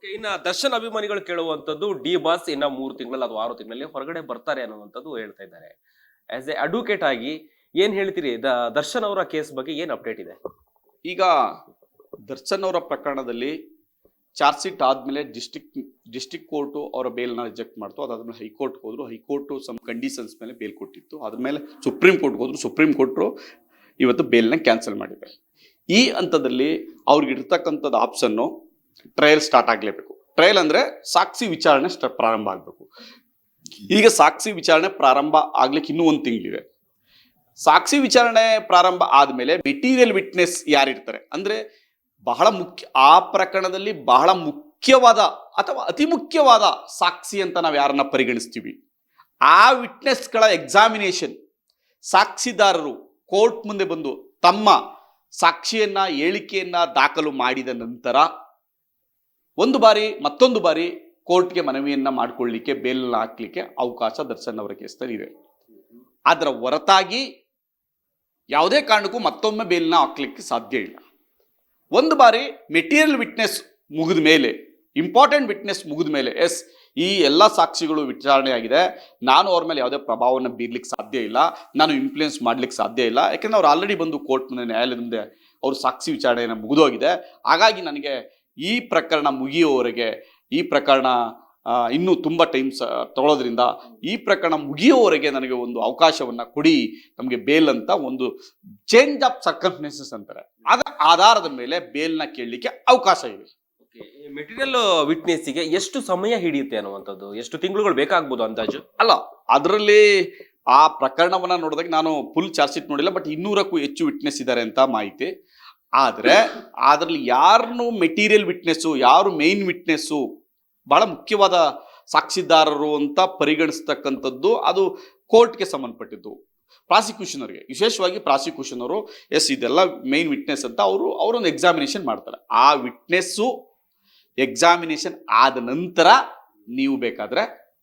ಇನ್ನ ದರ್ಶನ್ ಅಭಿಮಾನಿಗಳು ಕೇಳುವಂಥದ್ದು D boss ಇನ್ನ ಮೂರು ತಿಂಗಳಲ್ಲಿ ಅಥವಾ ಆರು ತಿಂಗಳಲ್ಲಿ ಹೊರಗಡೆ ಬರ್ತಾರೆ ಅನ್ನುವಂಥದ್ದು ಹೇಳ್ತಾ ಇದ್ದಾರೆ. ಆಸ್ ಎ ಅಡ್ವೊಕೇಟ್ ಆಗಿ ಏನ್ ಹೇಳ್ತೀರಿ? ದ- ದರ್ಶನ್ ಅವರ ಕೇಸ್ ಬಗ್ಗೆ ಏನ್ ಅಪ್ಡೇಟ್ ಇದೆ? ಈಗ ದರ್ಶನ್ ಅವರ ಪ್ರಕರಣದಲ್ಲಿ ಚಾರ್ಜ್ ಶೀಟ್ ಆದಮೇಲೆ ಡಿಸ್ಟಿಕ್ ಡಿಸ್ಟಿಕ್ ಕೋರ್ಟು ಅವರ ಬೇಲ್ನ ರಿಜೆಕ್ಟ್ ಮಾಡ್ತು. ಅದಾದ್ಮೇಲೆ ಹೈಕೋರ್ಟ್ಗೆ ಹೋದ್ರು. ಹೈಕೋರ್ಟು ಸಮ್ ಕಂಡೀಷನ್ಸ್ ಮೇಲೆ ಬೇಲ್ ಕೊಟ್ಟಿತ್ತು. ಅದ್ರ ಮೇಲೆ ಸುಪ್ರೀಂ ಕೋರ್ಟ್ಗೆ ಹೋದ್ರು. ಸುಪ್ರೀಂ ಕೋರ್ಟ್ರು ಇವತ್ತು ಬೇಲ್ನ ಕ್ಯಾನ್ಸಲ್ ಮಾಡಿದೆ ಈ ಹಂತದಲ್ಲಿ ಅವ್ರಿಗೆ ಇರ್ತಕ್ಕಂಥದ್ದು ಆಪ್ಷನ್ನು ಟ್ರಯಲ್ ಸ್ಟಾರ್ಟ್ ಆಗಲೇಬೇಕು. ಟ್ರಯಲ್ ಅಂದರೆ ಸಾಕ್ಷಿ ವಿಚಾರಣೆ ಪ್ರಾರಂಭ ಆಗಬೇಕು. ಈಗ ಸಾಕ್ಷಿ ವಿಚಾರಣೆ ಪ್ರಾರಂಭ ಆಗ್ಲಿಕ್ಕೆ ಇನ್ನೂ ಒಂದು ತಿಂಗಳಿದೆ. ಸಾಕ್ಷಿ ವಿಚಾರಣೆ ಪ್ರಾರಂಭ ಆದಮೇಲೆ ಮೆಟೀರಿಯಲ್ ವಿಟ್ನೆಸ್ ಯಾರಿರ್ತಾರೆ ಅಂದ್ರೆ ಬಹಳ ಮುಖ್ಯ ಆ ಪ್ರಕರಣದಲ್ಲಿ ಬಹಳ ಮುಖ್ಯವಾದ ಅಥವಾ ಅತಿ ಮುಖ್ಯವಾದ ಸಾಕ್ಷಿ ಅಂತ ನಾವು ಯಾರನ್ನ ಪರಿಗಣಿಸ್ತೀವಿ. ಆ ವಿಟ್ನೆಸ್ಗಳ ಎಕ್ಸಾಮಿನೇಷನ್ ಸಾಕ್ಷಿದಾರರು ಕೋರ್ಟ್ ಮುಂದೆ ಬಂದು ತಮ್ಮ ಸಾಕ್ಷಿಯನ್ನ, ಹೇಳಿಕೆಯನ್ನ ದಾಖಲು ಮಾಡಿದ ನಂತರ ಒಂದು ಬಾರಿ, ಮತ್ತೊಂದು ಬಾರಿ ಕೋರ್ಟ್ಗೆ ಮನವಿಯನ್ನ ಮಾಡಿಕೊಳ್ಳಿಕ್ಕೆ ಬೇಲ್ ಹಾಕ್ಲಿಕ್ಕೆ ಅವಕಾಶ ದರ್ಶನ್ ಅವರ ಕೇಸ್ನಲ್ಲಿ ಇದೆ ಅದರ ಹೊರತಾಗಿ ಯಾವುದೇ ಕಾರಣಕ್ಕೂ ಮತ್ತೊಮ್ಮೆ ಬೇಲ್ನ ಹಾಕ್ಲಿಕ್ಕೆ ಸಾಧ್ಯ ಇಲ್ಲ. ಒಂದು ಬಾರಿ ಮೆಟೀರಿಯಲ್ ವಿಟ್ನೆಸ್ ಮುಗಿದ ಮೇಲೆ, ಇಂಪಾರ್ಟೆಂಟ್ ವಿಟ್ನೆಸ್ ಮುಗಿದ ಮೇಲೆ, ಎಸ್, ಈ ಎಲ್ಲ ಸಾಕ್ಷಿಗಳು ವಿಚಾರಣೆ ಆಗಿದೆ. ನಾನು ಅವ್ರ ಮೇಲೆ ಯಾವುದೇ ಪ್ರಭಾವವನ್ನು ಬೀರ್ಲಿಕ್ಕೆ ಸಾಧ್ಯ ಇಲ್ಲ. ನಾನು ಇನ್ಫ್ಲೂಯೆನ್ಸ್ ಮಾಡ್ಲಿಕ್ಕೆ ಸಾಧ್ಯ ಇಲ್ಲ. ಯಾಕಂದ್ರೆ ಅವ್ರು ಆಲ್ರೆಡಿ ಬಂದು ಕೋರ್ಟ್ ಮುಂದೆ, ನ್ಯಾಯಾಲಯದ ಮುಂದೆ ಅವ್ರ ಸಾಕ್ಷಿ ವಿಚಾರಣೆಯನ್ನು ಮುಗಿದೋಗಿದೆ. ಹಾಗಾಗಿ ನನಗೆ ಈ ಪ್ರಕರಣ ಮುಗಿಯುವವರೆಗೆ ಈ ಪ್ರಕರಣ ಇನ್ನೂ ತುಂಬ ಟೈಮ್ ತಗೊಳ್ಳೋದ್ರಿಂದ ಈ ಪ್ರಕರಣ ಮುಗಿಯುವವರೆಗೆ ನನಗೆ ಒಂದು ಅವಕಾಶವನ್ನು ಕೊಡಿ ನಮಗೆ ಬೇಲ್ ಅಂತ ಒಂದು ಚೇಂಜ್ ಆಫ್ ಸರ್ಕಮ್ಸ್ಟೆನ್ಸಸ್ ಅಂತಾರೆ. ಅದರ ಆಧಾರದ ಮೇಲೆ ಬೇಲ್ನ ಕೇಳಲಿಕ್ಕೆ ಅವಕಾಶ ಇದೆ. ಮೆಟೀರಿಯಲ್ ವಿಟ್ನೆಸ್ಸಿಗೆ ಎಷ್ಟು ಸಮಯ ಹಿಡಿಯುತ್ತೆ ಅನ್ನುವಂಥದ್ದು? ಎಷ್ಟು ತಿಂಗಳುಗಳು ಬೇಕಾಗ್ಬೋದು ಅಂದಾಜು? ಅಲ್ಲ ಅದರಲ್ಲಿ ಆ ಪ್ರಕರಣವನ್ನು ನೋಡಿದಾಗ ನಾನು ಫುಲ್ ಚಾರ್ಜ್ ಶೀಟ್ ನೋಡಿಲ್ಲ ಬಟ್ ಇನ್ನೂರಕ್ಕೂ ಹೆಚ್ಚು ವಿಟ್ನೆಸ್ ಇದ್ದಾರೆ ಅಂತ ಮಾಹಿತಿ. ಆದರೆ ಅದರಲ್ಲಿ ಯಾರನ್ನು ಮೆಟೀರಿಯಲ್ ವಿಟ್ನೆಸ್ಸು ಯಾರು ಮೇನ್ ವಿಟ್ನೆಸ್ಸು ಬಹಳ ಮುಖ್ಯವಾದ ಸಾಕ್ಷಿದಾರರು ಅಂತ ಪರಿಗಣಿಸ್ತಕ್ಕಂಥದ್ದು ಅದು ಕೋರ್ಟ್ಗೆ ಸಂಬಂಧಪಟ್ಟಿದ್ದು. ಪ್ರಾಸಿಕ್ಯೂಷನರ್ಗೆ ವಿಶೇಷವಾಗಿ ಪ್ರಾಸಿಕ್ಯೂಷನ್ ಅವರು ಎಸ್ ಇದೆಲ್ಲ ಮೇನ್ ವಿಟ್ನೆಸ್ ಅಂತ ಅವರು, ಅವರೊಂದು ಎಕ್ಸಾಮಿನೇಷನ್ ಮಾಡ್ತಾರೆ. ಆ ವಿಟ್ನೆಸ್ಸು ಎಕ್ಸಾಮಿನೇಷನ್ ಆದ ನಂತರ ನೀವು ಬೇಕಾದರೆ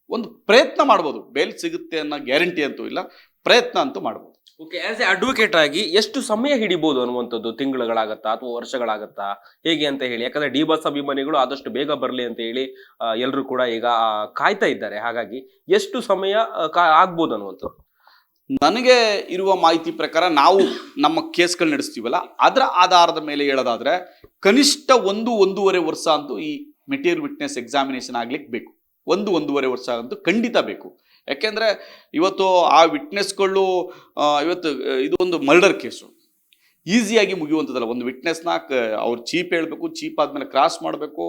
ಒಂದು ಪ್ರಯತ್ನ ಮಾಡ್ಬೋದು. ಬೇಲ್ ಸಿಗುತ್ತೆ ಅನ್ನೋ ಗ್ಯಾರಂಟಿ ಅಂತೂ ಇಲ್ಲ, ಪ್ರಯತ್ನ ಅಂತೂ ಮಾಡ್ಬೋದು. ಓಕೆ ಆಸ್ ಎ ಅಡ್ವೊಕೇಟ್ ಆಗಿ ಎಷ್ಟು ಸಮಯ ಹಿಡಿಬಹುದು ಅನ್ನುವಂಥದ್ದು ತಿಂಗಳುಗಳಾಗತ್ತಾ ಅಥವಾ ವರ್ಷಗಳಾಗತ್ತಾ? ಹೇಗೆ ಅಂತ ಹೇಳಿ, ಯಾಕಂದ್ರೆ ಡಿ ಬಸ್ ಅಭಿಮಾನಿಗಳು ಆದಷ್ಟು ಬೇಗ ಬರಲಿ ಅಂತ ಹೇಳಿ ಎಲ್ಲರೂ ಕೂಡ ಈಗ ಕಾಯ್ತಾ ಇದ್ದಾರೆ. ಹಾಗಾಗಿ ಎಷ್ಟು ಸಮಯ ಆಗ್ಬೋದು ಅನ್ನುವಂಥದ್ದು? ನನಗೆ ಇರುವ ಮಾಹಿತಿ ಪ್ರಕಾರ ನಾವು ನಮ್ಮ ಕೇಸ್ಗಳು ನಡೆಸ್ತೀವಲ್ಲ, ಅದರ ಆಧಾರದ ಮೇಲೆ ಹೇಳೋದಾದ್ರೆ ಕನಿಷ್ಠ ಒಂದು ಒಂದೂವರೆ ವರ್ಷ ಅಂತೂ ಈ ಮೆಟೀರಿಯಲ್ ವಿಟ್ನೆಸ್ ಎಕ್ಸಾಮಿನೇಷನ್ ಆಗ್ಲಿಕ್ಕೆ ಬೇಕು. ಒಂದು ಒಂದೂವರೆ ವರ್ಷ ಅಂತೂ ಖಂಡಿತ ಬೇಕು. ಯಾಕೆಂದ್ರೆ ಇವತ್ತು ಆ ವಿಟ್ನೆಸ್ಗಳು ಇವತ್ತು ಇದೊಂದು ಮರ್ಡರ್ ಕೇಸು ಈಸಿಯಾಗಿ ಮುಗಿಯುವಂಥದ್ದಲ್ಲ. ಒಂದು ವಿಟ್ನೆಸ್ನ ಅವ್ರು ಚೀಪ್ ಹೇಳಬೇಕು, ಚೀಪ್ ಆದಮೇಲೆ ಕ್ರಾಸ್ ಮಾಡಬೇಕು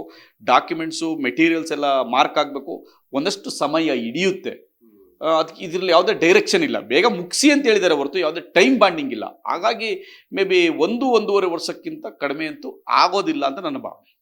ಡಾಕ್ಯುಮೆಂಟ್ಸು ಮೆಟೀರಿಯಲ್ಸ್ ಎಲ್ಲ ಮಾರ್ಕ್ ಆಗಬೇಕು. ಒಂದಷ್ಟು ಸಮಯ ಹಿಡಿಯುತ್ತೆ. ಅದಕ್ಕೆ ಇದರಲ್ಲಿ ಯಾವುದೇ ಡೈರೆಕ್ಷನ್ ಇಲ್ಲ. ಬೇಗ ಮುಗಿಸಿ ಅಂತ ಹೇಳಿದ್ದಾರೆ ಹೊರತು ಯಾವುದೇ ಟೈಮ್ ಬಾಂಡಿಂಗ್ ಇಲ್ಲ. ಹಾಗಾಗಿ ಮೇ ಬಿ ಒಂದು, ಒಂದೂವರೆ ವರ್ಷಕ್ಕಿಂತ ಕಡಿಮೆ ಅಂತೂ ಆಗೋದಿಲ್ಲ ಅಂತ ನನ್ನ ಭಾವನೆ.